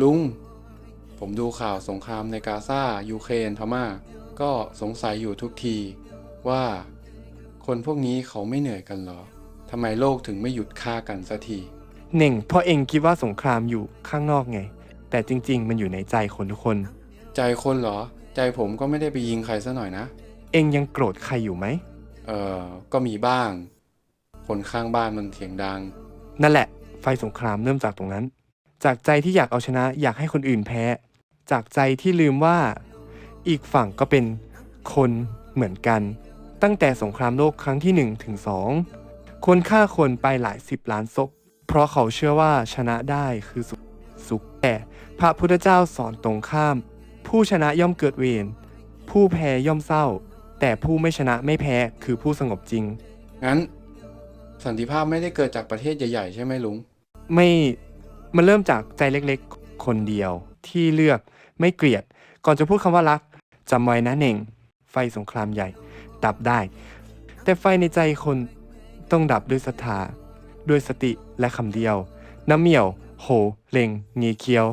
ลุง ผมดูข่าวสงครามในกาซายูเครนพม่า ก็สงสัยอยู่ทุกทีว่า คนพวกนี้เขาไม่เหนื่อยกันเหรอทำไมโลกถึงไม่หยุดฆ่ากันสักทีเน่งเพราะเองคิดว่าสงครามอยู่ข้างนอกไง แต่จริง ๆ มันอยู่ในใจคนทุกคน ใจคนเหรอ ใจผมก็ไม่ได้ไปยิงใครซะหน่อยนะ เองยังโกรธใครอยู่ไหม เออก็มีบ้าง คนข้างบ้านมันเสียงดัง นั่นแหละ ไฟสงครามเริ่มจากตรงนั้น จากใจที่อยากเอาชนะอยากให้คนอื่นแพ้ จากใจที่ลืมว่าอีกฝั่งก็เป็นคนเหมือนกัน ตั้งแต่สงครามโลกครั้งที่ 1 ถึง 2 คนฆ่าคนไปหลายสิบล้านศพเพราะเขาเชื่อว่าชนะได้คือสุขสุขแต่พระพุทธเจ้าสอนตรงข้าม ผู้ชนะย่อมเกิดเวรผู้แพ้ย่อมเศร้า แต่ผู้ไม่ชนะไม่แพ้คือผู้สงบจริง งั้น สันติภาพไม่ได้เกิดจากประเทศใหญ่ๆใช่ไหมลุง ไม่ มันเริ่มจากใจเล็กๆ คนเดียวที่เลือกไม่เกลียด ก่อนจะพูดคำว่ารักจำไว้นะเน่ง ไฟสงครามใหญ่ ดับได้ แต่ไฟในใจคนต้องดับด้วยศรัทธาด้วยสติและคำเดียว น้ำเหมี่ยว โห เลงงีเคียว